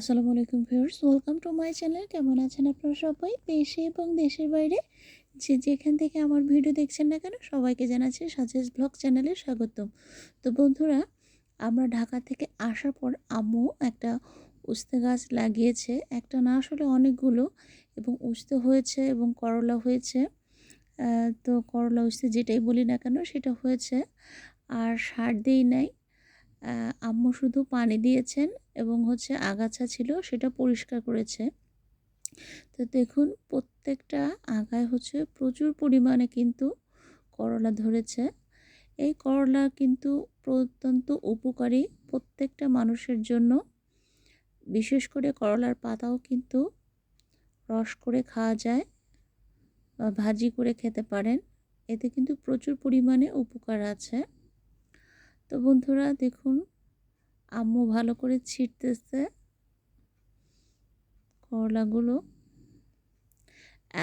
আসসালামু আলাইকুম viewers, welcome to my channel. কেমন আছেন আপনারা সবাই? দেশে এবং দেশের বাইরে যে যেখান থেকে আমার ভিডিও দেখছেন না কেন, সবাইকে জানাচ্ছি সাজেস ব্লগ চ্যানেলে স্বাগতম। তো বন্ধুরা, আমরা ঢাকা থেকে আসার পর আম্মু একটা উস্তে গাছ লাগিয়েছে। একটা না আসলে অনেকগুলো, এবং উস্তে হয়েছে এবং করলা হয়েছে। তো করলা উস্তে যেটাই বলি না কেন, সেটা হয়েছে। আর সার দিই নাই। আম্মু শুধু পানি দিয়েছেন এবং হচ্ছে আগাছা ছিল সেটা পরিষ্কার করেছে। তো দেখুন, প্রত্যেকটা আগায় হচ্ছে প্রচুর পরিমাণে কিন্তু করলা ধরেছে। এই করলা কিন্তু অত্যন্ত উপকারী প্রত্যেকটা মানুষের জন্য। বিশেষ করে করলার পাতাও কিন্তু রস করে খাওয়া যায় বা ভাজি করে খেতে পারেন। এতে কিন্তু প্রচুর পরিমাণে উপকার আছে। তো বন্ধুরা দেখুন, আম্মু ভালো করে ছিটতেছে করলাগুলো।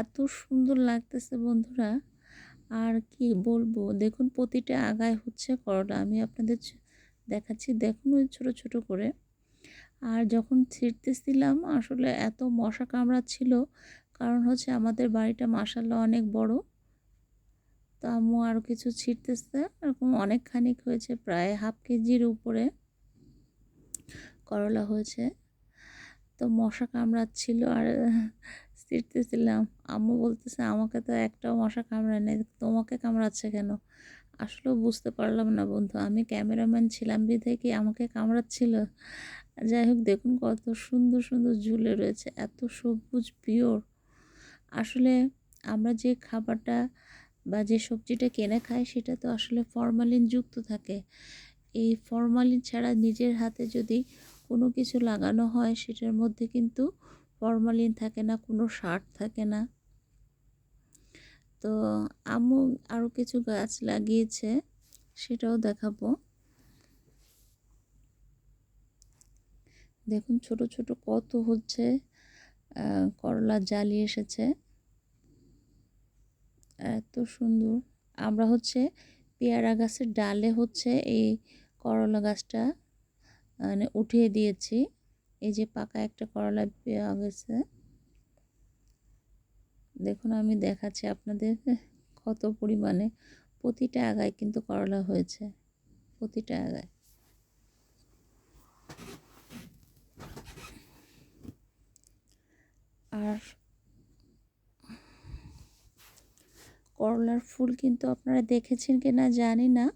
এত সুন্দর লাগতেছে বন্ধুরা, আর কি বলব? দেখুন প্রতিটা আগায় হচ্ছে করলা। আমি আপনাদের দেখাচ্ছি, দেখুন ওই ছোটো ছোটো করে। আর যখন ছিটতেছিলাম আসলে এত মশা কামড়া ছিল কারণ হচ্ছে আমাদের বাড়িটা মাসাল্লা অনেক বড়। তো আম্মু আরও কিছু ছিটতেছে। এরকম অনেকখানিক হয়েছে, প্রায় হাফ কেজির উপরে করলা হয়েছে। তো মশা কামড়াচ্ছিল আর ছিটতেছিলাম। আম্মু বলতেছে, আমাকে তো একটাও মশা কামড়ায় নেই, তোমাকে কামড়াচ্ছে কেন? আসলেও বুঝতে পারলাম না বন্ধু, আমি ক্যামেরাম্যান ছিলাম বিধে কি আমাকে কামড়াচ্ছিল? যাই হোক, দেখুন কত সুন্দর সুন্দর ঝুলে রয়েছে, এত সবুজ পিওর আসলে আমরা যে খাবারটা বা যে সবজিটা কিনে খায় সেটা তো আসলে ফরমালিন যুক্ত থাকে। এই ফরমালিন ছাড়া নিজের হাতে যদি কোনো কিছু লাগানো হয় সেটার মধ্যে কিন্তু ফরমালিন থাকে না, কোনো সার থাকে না। তো আম্মু আরও কিছু গাছ লাগিয়েছে, সেটাও দেখাবো। দেখুন ছোট ছোট কত হচ্ছে করলা জালি এসেছে। এত সুন্দর। আমরা হচ্ছে পেয়ারা গাছের ডালে হচ্ছে এই করলা গাছটা মানে উঠিয়ে দিয়েছি। এই যে পাকা একটা করলা পেয়ে গেছে। দেখুন, আমি দেখাচ্ছি আপনাদের কত পরিমাণে। প্রতিটা আগায় কিন্তু করলা হয়েছে। প্রতিটা আগায়। আর করলার ফুল কিন্তু আপনারা দেখেছেন কি না জানি না,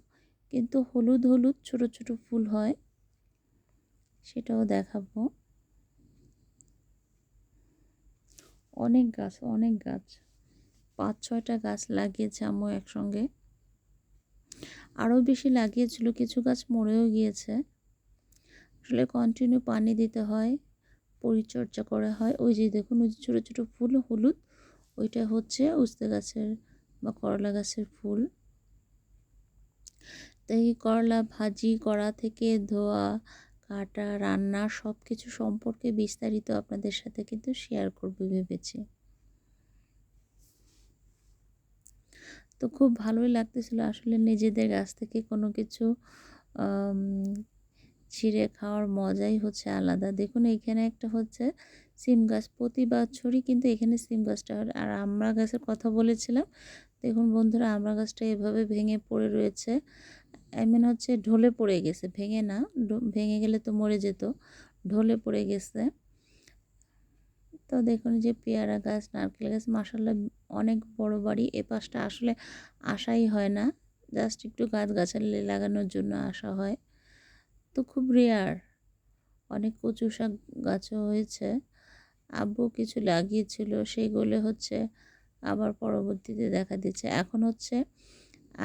কিন্তু হলুদ হলুদ ছোট ছোট ফুল হয়, সেটাও দেখাবো। অনেক গাছ অনেক গাছ। পাঁচ ছয়টা গাছ লাগিয়েছে আম্মু একসঙ্গে। আরও বেশি লাগিয়েছিল, কিছু গাছ মরেও গিয়েছে। আসলে কন্টিনিউ পানি দিতে হয়, পরিচর্যা করা হয়। ওই যে দেখুন, ওই যে ছোটো ছোটো ফুল হলুদ, ওইটা হচ্ছে উস্তে গাছের বা করলা গাছের ফুল। তাই করলা ভাজি করা থেকে ধোয়া, কাটা, রান্না সব কিছু সম্পর্কে বিস্তারিত আপনাদের সাথে কিন্তু শেয়ার করব ভেবেছি। তো খুব ভালোই লাগতেছিল আসলে নিজেদের গাছ থেকে কোনো কিছু ছিঁড়ে খাওয়ার মজাই হচ্ছে আলাদা। দেখুন এখানে একটা হচ্ছে সিম গাছ প্রতি বছরই কিন্তু এখানে সিম গাছটা আর আমরা গাছের কথা বলেছিলাম দেখুন বন্ধুরা আমরা গাছটা এভাবে ভেঙে পড়ে রয়েছে। আই মিন হচ্ছে ঢলে পড়ে গেছে। ভেঙে না ভেঙে গেলে তো মরে যেত। ঢলে পড়ে গেছে। তো দেখুন যে পেয়ারা গাছ, নারকেল গাছ মাসাল্লাহ অনেক বড় বাড়ি। এ পাশটা আসলে আসাই হয় না। জাস্ট একটু গাছ গাছালি লাগানোর জন্য আসা হয়। তো খুব রেয়ার অনেক কচু শাক গাছও হয়েছে। আব্বু কিছু লাগিয়েছিল সেইগুলো হচ্ছে আবার পরবর্তীতে দেখা দিচ্ছে। এখন হচ্ছে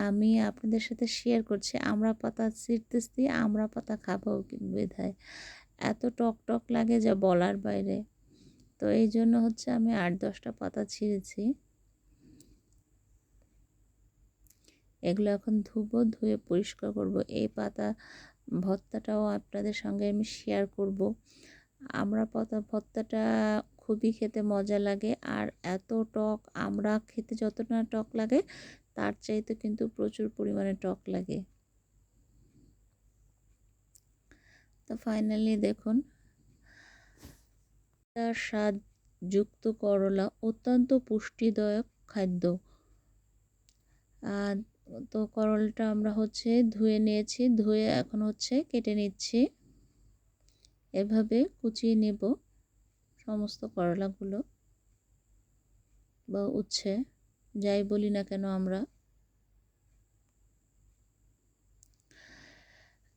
আমি আপনাদের সাথে শেয়ার করছি, আমরা পাতা ছিঁড়তেছি আমরা পাতা খাব বেধায়। এত টক টক লাগে যা বলার বাইরে। তো এই জন্য হচ্ছে আমি আট দশটা পাতা ছিঁড়েছি। এগুলো এখন ধুবো, ধুয়ে পরিষ্কার করব। এই পাতা ভর্তাটাও আপনাদের সঙ্গে আমি শেয়ার করব। আমরা পাতা ভর্তাটা খুবই খেতে মজা লাগে। আর এত টক, আমরা খেতে যতটা টক লাগে, তার চাইতে কিন্তু প্রচুর পরিমাণে টক লাগে। তো ফাইনালি দেখুন, তার স্বাদযুক্ত করলা অত্যন্ত পুষ্টিদায়ক খাদ্য। তো করলটা আমরা হচ্ছে ধুয়ে নিয়েছি, ধুয়ে এখন হচ্ছে কেটে নিচ্ছি। এভাবে কুচিয়ে নেব। সমস্ত করলাগুলো বা উচ্ছে, যাই বলি না কেন আমরা।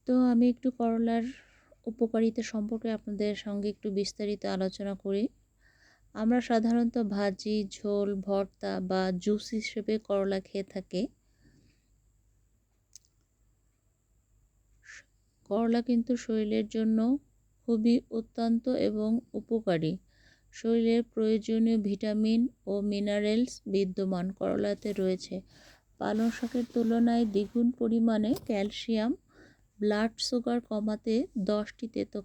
তো আমি একটু করলার উপকারিতা সম্পর্কে আপনাদের সঙ্গে একটু বিস্তারিত আলোচনা করি। আমরা সাধারণত ভাজি, ঝোল, ভর্তা বা জুস হিসেবে করলা খেয়ে থাকি। করলা কিন্তু শরীরের জন্য খুবই অত্যন্ত এবং উপকারী। শরীরের প্রয়োজনীয় ভিটামিন ও মিনারেলস বিদ্যমান করলাতে রয়েছে। পালং শাকের তুলনায় দ্বিগুণ পরিমাণে ক্যালসিয়াম, ব্লাড সুগার কমাতে দশটি তেতো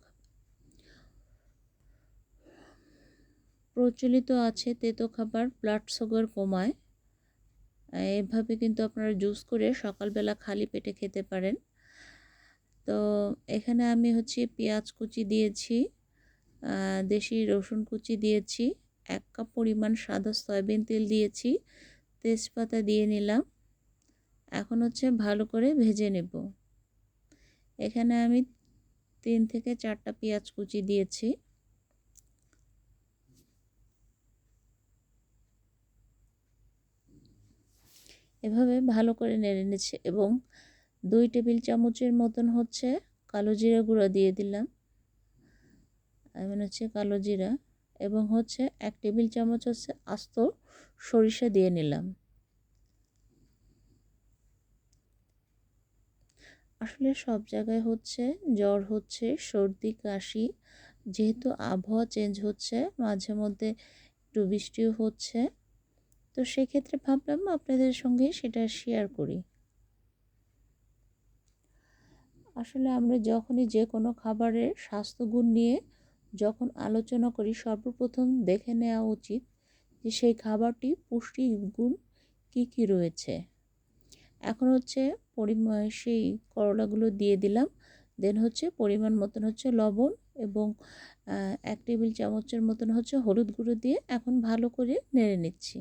প্রচলিত আছে তেতো খাবার, ব্লাড সুগার কমায়। এভাবে কিন্তু আপনারা জুস করে সকালবেলা খালি পেটে খেতে পারেন। তো এখানে আমি হচ্ছে পেঁয়াজ কুচি দিয়েছি দেশি রসুন কুচি দিয়েছি, এক কাপ পরিমাণ সাদা সয়াবিন তেল দিয়েছি, তেজপাতা দিয়ে নিলাম, এখন হচ্ছে ভালো করে ভেজে নেব। এখানে আমি তিন থেকে চারটা পেঁয়াজ কুচি দিয়েছি। এভাবে ভালো করে নেড়ে নিচ্ছে এবং দুই টেবিল চামচের মতন হচ্ছে কালো জিরা গুঁড়ো দিয়ে দিলাম। এমন হচ্ছে কালো জিরা এবং হচ্ছে এক টেবিল চামচ হচ্ছে আস্ত সরিষা দিয়ে নিলাম। আসলে সব জায়গায় হচ্ছে জ্বর হচ্ছে, সর্দি, কাশি, যেহেতু আবহাওয়া চেঞ্জ হচ্ছে, মাঝে মধ্যে একটু বৃষ্টিও হচ্ছে, তো সেক্ষেত্রে ভাবলাম আপনাদের সঙ্গে সেটা শেয়ার করি। আসলে আমরা যখনই যে কোনো খাবারের স্বাস্থ্যগুণ নিয়ে যখন আলোচনা করি, সর্বপ্রথম দেখে নেওয়া উচিত যে সেই খাবারটি পুষ্টি গুণ কী কী রয়েছে। এখন হচ্ছে পরিমাণ সেই করলাগুলো দিয়ে দিলাম। দেন হচ্ছে পরিমাণ মতন হচ্ছে লবণ এবং এক টেবিল চামচের মতন হচ্ছে হলুদ গুঁড়ো দিয়ে এখন ভালো করে নেড়ে নিচ্ছি।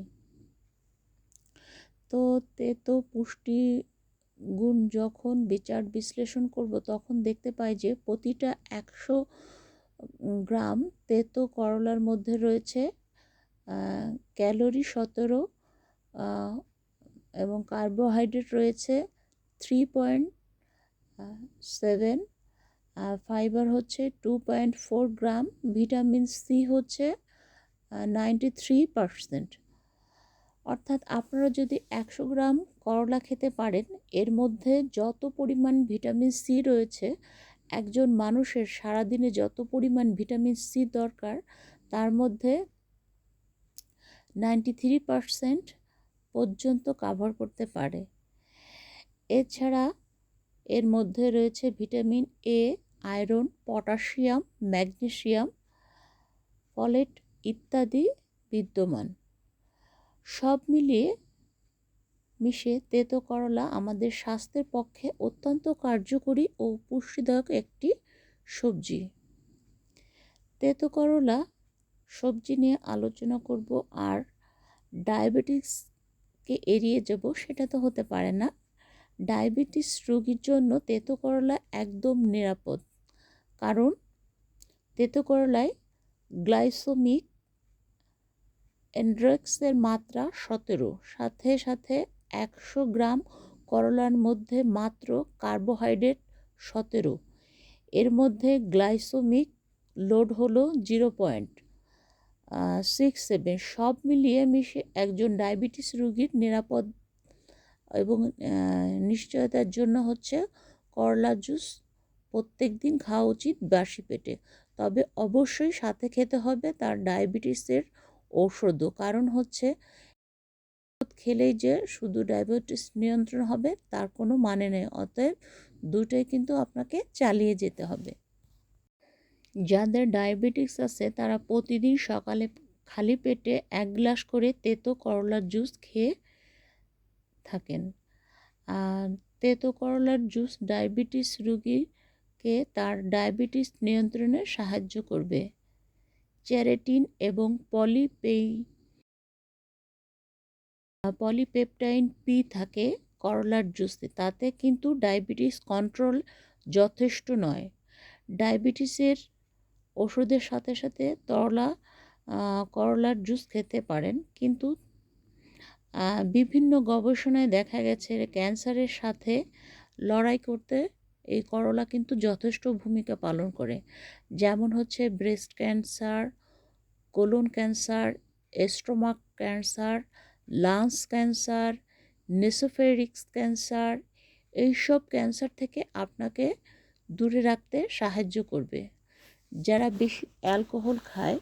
তো তে, তো পুষ্টি গুণ যখন বিচার বিশ্লেষণ করব, তখন দেখতে পাই যে প্রতিটা একশো গ্রাম তেতো করলার মধ্যে রয়েছে ক্যালোরি সতেরো এবং কার্বোহাইড্রেট রয়েছে থ্রি পয়েন্ট সেভেন ফাইবার হচ্ছে two point four gram, vitamin C হচ্ছে নাইনটি থ্রি পারসেন্ট। অর্থাৎ আপনারা যদি একশো গ্রাম করলা খেতে পারেন, এর মধ্যে যত পরিমাণ ভিটামিন সি রয়েছে, একজন মানুষের সারাদিনে যত পরিমাণ ভিটামিন সি দরকার, তার মধ্যে নাইনটি থ্রি পারসেন্ট পর্যন্ত কাভার করতে পারে। এছাড়া এর মধ্যে রয়েছে vitamin A, iron, potassium, magnesium, folate ইত্যাদি বিদ্যমান। সব মিলিয়ে মিশে তেতো করলা আমাদের স্বাস্থ্যের পক্ষে অত্যন্ত কার্যকরী ও পুষ্টিদায়ক একটি সবজি। তেতো করলা সবজি নিয়ে আলোচনা করব আর ডায়াবেটিসকে এড়িয়ে যাব সেটা তো হতে পারে না। ডায়াবেটিস রোগীর জন্য তেতো করলা একদম নিরাপদ। কারণ তেতো করলায় গ্লাইসোমিক এন্ড্রক্সের মাত্রা সতেরো। সাথে সাথে একশো গ্রাম করলার মধ্যে মাত্র কার্বোহাইড্রেট সতেরো। এর মধ্যে গ্লাইসোমিক লোড হলো জিরো পয়েন্ট সিক্স সেভেন সব মিলিয়ে মিশে একজন ডায়াবেটিস রোগীর নিরাপদ এবং নিশ্চয়তার জন্য হচ্ছে করলা জুস প্রত্যেক দিন খাওয়া উচিত বাসি পেটে। তবে অবশ্যই সাথে খেতে হবে তার ডায়াবেটিসের ঔষধও। কারণ হচ্ছে খেলেই যে শুধু ডায়াবেটিস নিয়ন্ত্রণ হবে, তার কোনো মানে নেই। অতএব দুটোই কিন্তু আপনাকে চালিয়ে যেতে হবে। যাদের ডায়াবেটিস আছে, তারা প্রতিদিন সকালে খালি পেটে এক গ্লাস করে তেতো করলার জুস খেয়ে থাকেন। আর তেতো করলার জুস ডায়াবেটিস রুগীকে তার ডায়াবেটিস নিয়ন্ত্রণে সাহায্য করবে। চেরেটিন এবং পলিপেই পলিপেপটাইন পি থাকে করলার জুসে। তাতে কিন্তু ডায়াবেটিস কন্ট্রোল যথেষ্ট নয়। ডায়াবেটিসের ওষুধের সাথে সাথে তরলা করলার জুস খেতে পারেন। কিন্তু বিভিন্ন গবেষণায় দেখা গেছে ক্যান্সারের সাথে লড়াই করতে এই করলা কিন্তু যথেষ্ট ভূমিকা পালন করে। যেমন হচ্ছে breast cancer colon cancer stomach cancer lungs cancer nasopharynx cancer এইসব ক্যান্সার থেকে আপনাকে দূরে রাখতে সাহায্য করবে। যারা বেশি অ্যালকোহল খায়,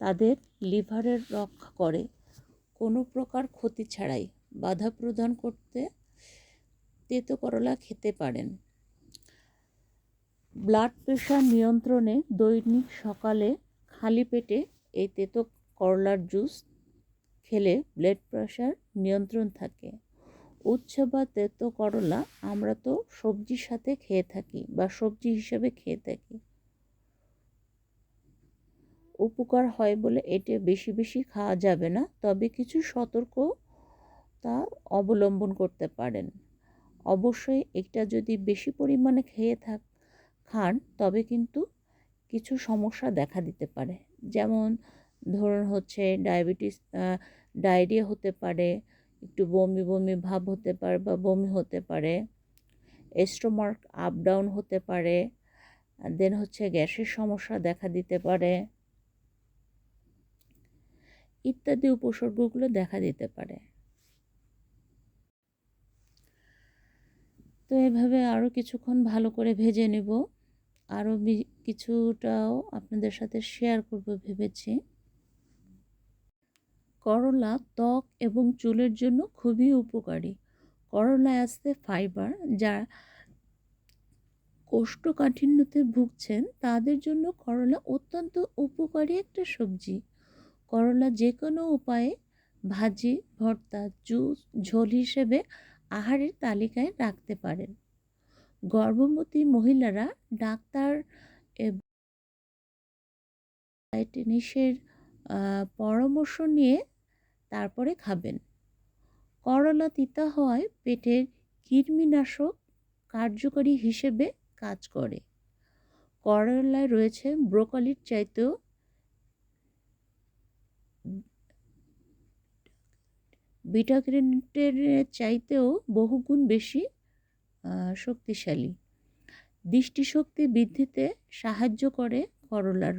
তাদের লিভারের রক্ষা করে। কোনো প্রকার ক্ষতি ছাড়াই বাধা প্রদান করতে তেতো করলা খেতে পারেন। ব্লাড প্রেশার নিয়ন্ত্রণে দৈনিক সকালে খালি পেটে এই তেতো করলার জুস খেলে ব্লাড প্রেশার নিয়ন্ত্রণ থাকে। উচ্ছে বা তেতো করলা আমরা তো সবজির সাথে খেয়ে থাকি বা সবজি হিসেবে খেয়ে থাকি। উপকার হয় বলে এটা বেশি বেশি খাওয়া যাবে না, তবে কিছু সতর্কতা অবলম্বন করতে পারেন। অবশ্যই এটা যদি বেশি পরিমাণে খেয়ে থাক খান, তবে কিন্তু কিছু সমস্যা দেখা দিতে পারে। যেমন ধরুন হচ্ছে ডায়াবেটিস ডায়রিয়া হতে পারে, একটু বমি বমি ভাব হতে পারে বা বমি হতে পারে এস্ট্রোমার্ক আপ ডাউন হতে পারে, দেন হচ্ছে গ্যাসের সমস্যা দেখা দিতে পারে, ইত্যাদি উপসর্গগুলো দেখা দিতে পারে। তো এভাবে আরও কিছুক্ষণ ভালো করে ভেজে নেব। আরও কিছুটাও আপনাদের সাথে শেয়ার করব ভেবেছি। করলা ত্বক এবং চুলের জন্য খুবই উপকারী। করলায় আসতে ফাইবার যা কোষ্ঠকাঠিন্যতে ভুগছেন, তাদের জন্য করলা অত্যন্ত উপকারী একটা সবজি। করলা যে কোনো উপায়ে ভাজি, ভর্তা, জুস, ঝোল হিসেবে আহারের তালিকায় রাখতে পারেন। গর্ভবতী মহিলারা ডাক্তার ডায়েটিনিসের পরামর্শ নিয়ে তারপরে খাবেন। করলা তিতা হওয়ায় পেটের কৃমিনাশক কার্যকরী হিসেবে কাজ করে। করলায় রয়েছে ব্রোকলির চাইতেও বিটা চাইতেও বহুগুণ বেশি শক্তিশালী। দৃষ্টিশক্তি বৃদ্ধিতে সাহায্য করে করলার।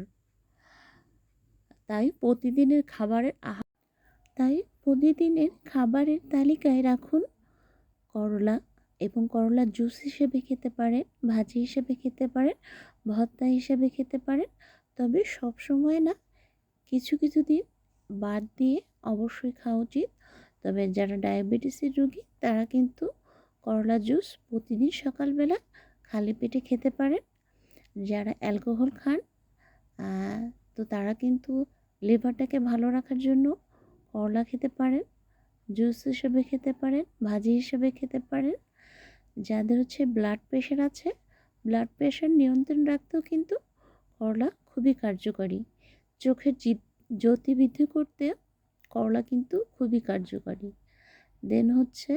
তাই প্রতিদিনের খাবারের আহার তাই প্রতিদিনের খাবারের তালিকায় রাখুন করলা এবং করলার জুস হিসেবে খেতে পারেন, ভাজি হিসেবে খেতে পারেন, ভর্তা হিসেবে খেতে পারেন। তবে সব সময় না, কিছু কিছু দিন বাদ দিয়ে অবশ্যই খাওয়া উচিত। তবে যারা ডায়াবেটিসের রোগী, তারা কিন্তু করলা জুস প্রতিদিন সকালবেলা খালি পেটে খেতে পারেন। যারা অ্যালকোহল খান তো তারা কিন্তু লিভারটাকে ভালো রাখার জন্য করলা খেতে পারেন, জুস হিসেবে খেতে পারেন, ভাজি হিসেবে খেতে পারেন। যাদের হচ্ছে ব্লাড প্রেশার আছে, ব্লাড প্রেশার নিয়ন্ত্রণ রাখতেও কিন্তু করলা খুবই কার্যকরী। চোখের জ্যোতি বৃদ্ধি করতে করলা কিন্তু খুবই কার্যকরী। দেন হচ্ছে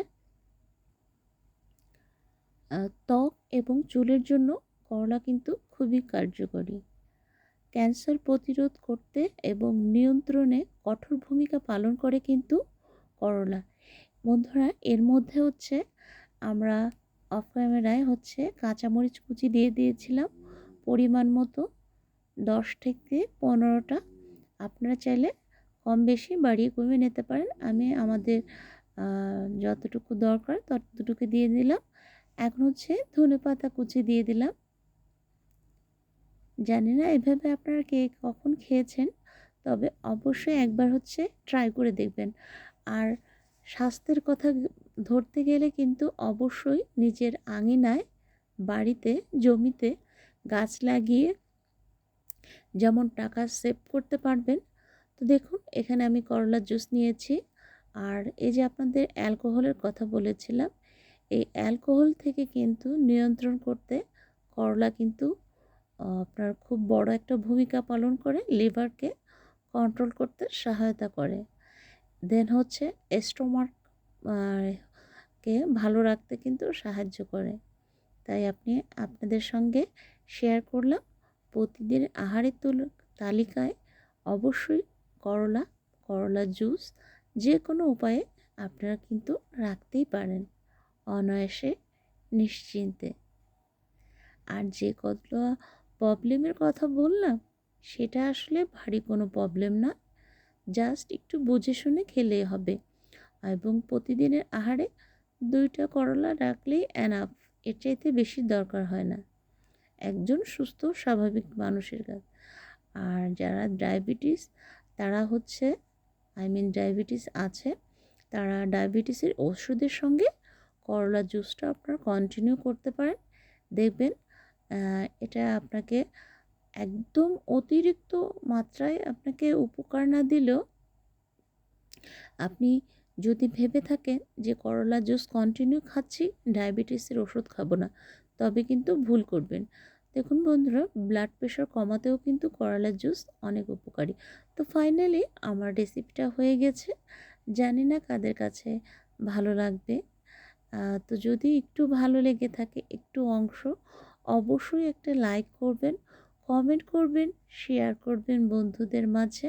ত্বক এবং চুলের জন্য করলা কিন্তু খুবই কার্যকরী। ক্যান্সার প্রতিরোধ করতে এবং নিয়ন্ত্রণে কঠোর ভূমিকা পালন করে কিন্তু করলা। বন্ধুরা, এর মধ্যে হচ্ছে আমরা অফ ক্যামেরায় হচ্ছে কাঁচামরিচ কুচি দিয়ে দিয়েছিলাম। পরিমাণ মতো দশ থেকে পনেরোটা। আপনারা চাইলে কম বেশি বাড়িয়ে কমিয়ে নিতে পারেন। আমি আমাদের যতটুকু দরকার ততটুকু দিয়ে দিলাম। এখন হচ্ছে ধনে পাতা কুচি দিয়ে দিলাম। জানি না এভাবে আপনারা কে কখন খেয়েছেন, তবে অবশ্যই একবার হচ্ছে ট্রাই করে দেখবেন। আর স্বাস্থ্যের কথা ধরতে গেলে কিন্তু অবশ্যই নিজের আঙিনায় বাড়িতে, জমিতে গাছ লাগিয়ে যেমন টাকা সেভ করতে পারবেন। তো দেখুন, এখানে আমি করলার জুস নিয়েছি। আর এই যে আপনাদের অ্যালকোহলের কথা বলেছিলাম এই অ্যালকোহল থেকে কিন্তু নিয়ন্ত্রণ করতে করলা কিন্তু আপনার খুব বড় একটা ভূমিকা পালন করে, লিভারকে কন্ট্রোল করতে সহায়তা করে। দেন হচ্ছে স্টোমাক কে ভালো রাখতে কিন্তু সাহায্য করে। তাই আপনি আপনাদের সঙ্গে শেয়ার করলাম। প্রতিদিন আহারের তুল, তালিকায় অবশ্যই করলা করলা জুস যে কোনো উপায়ে আপনারা কিন্তু রাখতেই পারেন। অনায়াসে নিশ্চিন্তে। আর যে কতটা প্রবলেমের কথা বললাম, সেটা আসলে ভারী কোনো প্রবলেম না। জাস্ট একটু বুঝে শুনে খেলে হবে। এবং প্রতিদিনের আহারে দুইটা করলা রাখলেই অ্যানাফ এর চাইতে বেশি দরকার হয় না। একজন সুস্থ, স্বাভাবিক মানুষের কাছে আর যারা ডায়াবেটিস তারা হচ্ছে আই মিন ডায়াবেটিস আছে, তারা ডায়াবেটিসের ওষুধের সঙ্গে করলা জুসটা আপনারা কন্টিনিউ করতে পারেন। দেখবেন এটা আপনাকে একদম অতিরিক্ত মাত্রায় আপনাকে উপকার না দিলেও আপনি যদি ভেবে থাকেন যে করলা জুস কন্টিনিউ খাচ্ছি ডায়াবেটিসের ওষুধ খাব না, তবে কিন্তু ভুল করবেন। দেখুন বন্ধুরা ব্লাড প্রেশার কমাতেও কিন্তু করলা জুস অনেক উপকারী। তো ফাইনালি আমার রেসিপিটা হয়ে গেছে। জানি না কাদের কাছে ভালো লাগবে। তো যদি একটু ভালো লেগে থাকে একটু অংশ, অবশ্যই একটা লাইক করবেন কমেন্ট করবেন শেয়ার করবেন বন্ধুদের মাঝে।